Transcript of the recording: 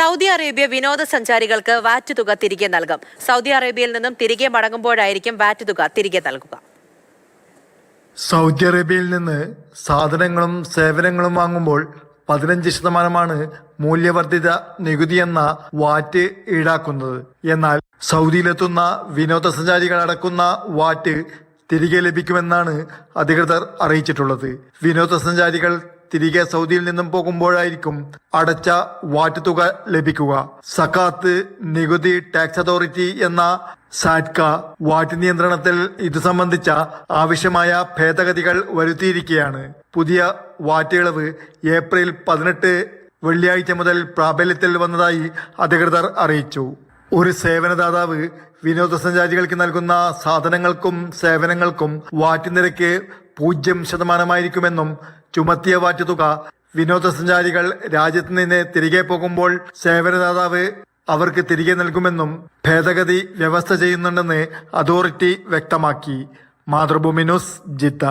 Saudi Arabia വിനോദസഞ്ചാരികൾക്ക് വാറ്റ് തുക തിരികെ നൽകും. സൗദി അറേബ്യയിൽ നിന്നും തിരികെ മടങ്ങുമ്പോഴായിരിക്കും വാറ്റ് തുക തിരികെ നൽകുക. സൗദി അറേബ്യയിൽ നിന്ന് സാധനങ്ങളും സേവനങ്ങളും വാങ്ങുമ്പോൾ പതിനഞ്ച് ശതമാനമാണ് മൂല്യവർദ്ധിത നികുതി എന്ന വാറ്റ് ഈടാക്കുന്നത്. എന്നാൽ സൗദിയിലെത്തുന്ന വിനോദസഞ്ചാരികൾ അടക്കുന്ന വാറ്റ് തിരികെ ലഭിക്കുമെന്നാണ് അധികൃതർ അറിയിച്ചിട്ടുള്ളത്. വിനോദസഞ്ചാരികൾ തിരികെ സൗദിയിൽ നിന്നും പോകുമ്പോഴായിരിക്കും അടച്ച വാറ്റ് തുക ലഭിക്കുക. സക്കാത്ത് നികുതി ടാക്സ് അതോറിറ്റി എന്ന സാറ്റ്ക വാറ്റ് നിയന്ത്രണത്തിൽ ഇത് സംബന്ധിച്ച ആവശ്യമായ ഭേദഗതികൾ വരുത്തിയിരിക്കുകയാണ്. പുതിയ വാറ്റ് ഇളവ് ഏപ്രിൽ പതിനെട്ട് വെള്ളിയാഴ്ച മുതൽ പ്രാബല്യത്തിൽ വന്നതായി അധികൃതർ അറിയിച്ചു. ഒരു സേവനദാതാവ് വിനോദസഞ്ചാരികൾക്ക് നൽകുന്ന സാധനങ്ങൾക്കും സേവനങ്ങൾക്കും വാറ്റ് നിരക്ക് പൂജ്യം ശതമാനമായിരിക്കുമെന്നും ചുമത്തിയ വാറ്റ് തുക വിനോദസഞ്ചാരികൾ രാജ്യത്ത് നിന്ന് തിരികെ പോകുമ്പോൾ സേവനദാതാവ് അവർക്ക് തിരികെ നൽകുമെന്നും ഭേദഗതി വ്യവസ്ഥ ചെയ്യുന്നുണ്ടെന്ന് അതോറിറ്റി വ്യക്തമാക്കി. Mathrubhumi news Jeddah.